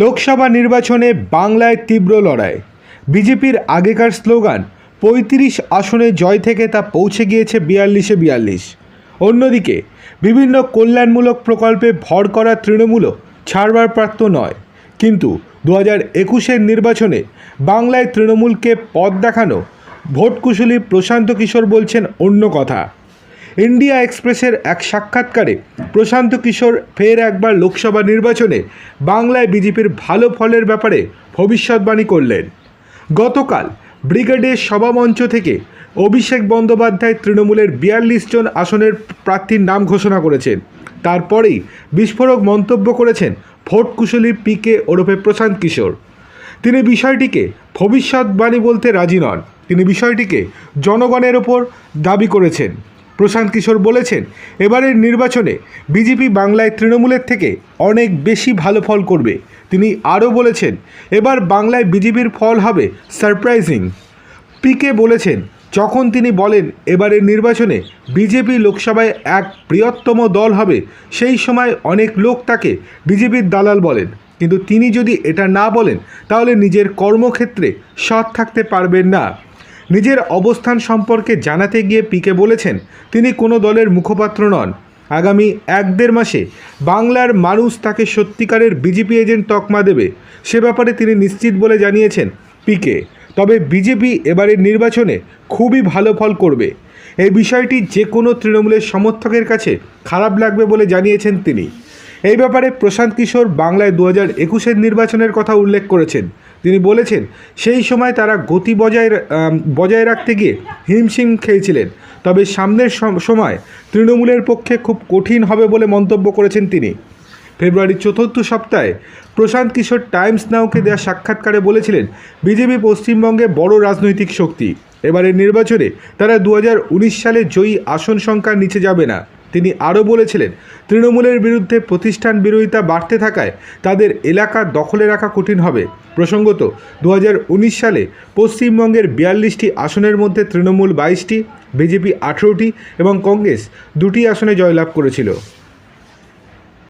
লোকসভা নির্বাচনে বাংলায় তীব্র লড়াই। বিজেপির আগেকার স্লোগান, পঁয়ত্রিশ আসনে জয় থেকে তা পৌঁছে গিয়েছে বিয়াল্লিশে বিয়াল্লিশ। অন্যদিকে, বিভিন্ন কল্যাণমূলক প্রকল্পে ভর করা তৃণমূলও ছাড়বার প্রাপ্ত নয়। কিন্তু দু হাজার একুশের নির্বাচনে বাংলায় তৃণমূলকে পথ দেখানো ভোটকুশলী প্রশান্ত কিশোর বলছেন অন্য কথা। ইন্ডিয়া এক্সপ্রেসের এক সাক্ষাৎকারে প্রশান্ত কিশোর ফের একবার লোকসভা নির্বাচনে বাংলায় বিজেপির ভালো ফলের ব্যাপারে ভবিষ্যৎবাণী করলেন। গতকাল ব্রিগেডের সভামঞ্চ থেকে অভিষেক বন্দ্যোপাধ্যায় তৃণমূলের বিয়াল্লিশ জন আসনের প্রার্থীর নাম ঘোষণা করেছেন। তারপরেই বিস্ফোরক মন্তব্য করেছেন ভোট কুশলী পিকে ওরফে প্রশান্ত কিশোর। তিনি বিষয়টিকে ভবিষ্যৎবাণী বলতে রাজি নন। তিনি বিষয়টিকে জনগণের ওপর দাবি করেছেন। প্রশান্ত কিশোর বলেছেন, এবারের নির্বাচনে বিজেপি বাংলায় তৃণমূলের থেকে অনেক বেশি ভালো ফল করবে। তিনি আরও বলেছেন, এবার বাংলায় বিজেপির ফল হবে সারপ্রাইজিং। পিকে বলেছেন, যখন তিনি বলেন এবারের নির্বাচনে বিজেপি লোকসভায় এক বৃহত্তম দল হবে, সেই সময় অনেক লোক তাকে বিজেপির দালাল বলেন। কিন্তু তিনি যদি এটা না বলেন, তাহলে নিজের কর্মক্ষেত্রে সৎ থাকতে পারবেন না। নিজের অবস্থান সম্পর্কে জানাতে গিয়ে পিকে বলেছেন, তিনি কোনো দলের মুখপাত্র নন। আগামী এক দেড় মাসে বাংলার মানুষ তাকে সত্যিকারের বিজেপি এজেন্ট তকমা দেবে। সে ব্যাপারে তিনি নিশ্চিত বলে জানিয়েছেন পিকে। তবে বিজেপি এবারের নির্বাচনে খুবই ভালো ফল করবে। এই বিষয়টি যে কোনো তৃণমূলের সমর্থকের কাছে খারাপ লাগবে বলে জানিয়েছেন তিনি। এই ব্যাপারে প্রশান্ত কিশোর বাংলায় দু হাজার একুশের নির্বাচনের কথা উল্লেখ করেছেন। তিনি বলেছেন, সেই সময় তারা গতি বজায় বজায় রাখতে গিয়ে হিমশিম খেয়েছিলেন। তবে সামনের সময় তৃণমূলের পক্ষে খুব কঠিন হবে বলে মন্তব্য করেছেন তিনি। ফেব্রুয়ারির চতুর্থ সপ্তাহে প্রশান্ত কিশোর টাইমস নাওকে দেওয়া সাক্ষাৎকারে বলেছিলেন, বিজেপি পশ্চিমবঙ্গে বড় রাজনৈতিক শক্তি। এবারের নির্বাচনে তারা দু হাজার উনিশ সালে জয়ী আসন সংখ্যার নিচে যাবে না। তিনি আরও বলেছিলেন, তৃণমূলের বিরুদ্ধে প্রতিষ্ঠান বিরোধিতা বাড়তে থাকায় তাদের এলাকা দখলে রাখা কঠিন হবে। প্রসঙ্গত দু হাজার উনিশ সালে পশ্চিমবঙ্গের বিয়াল্লিশটি আসনের মধ্যে তৃণমূল বাইশটি, বিজেপি আঠেরোটি এবং কংগ্রেস দুটি আসনে জয়লাভ করেছিল।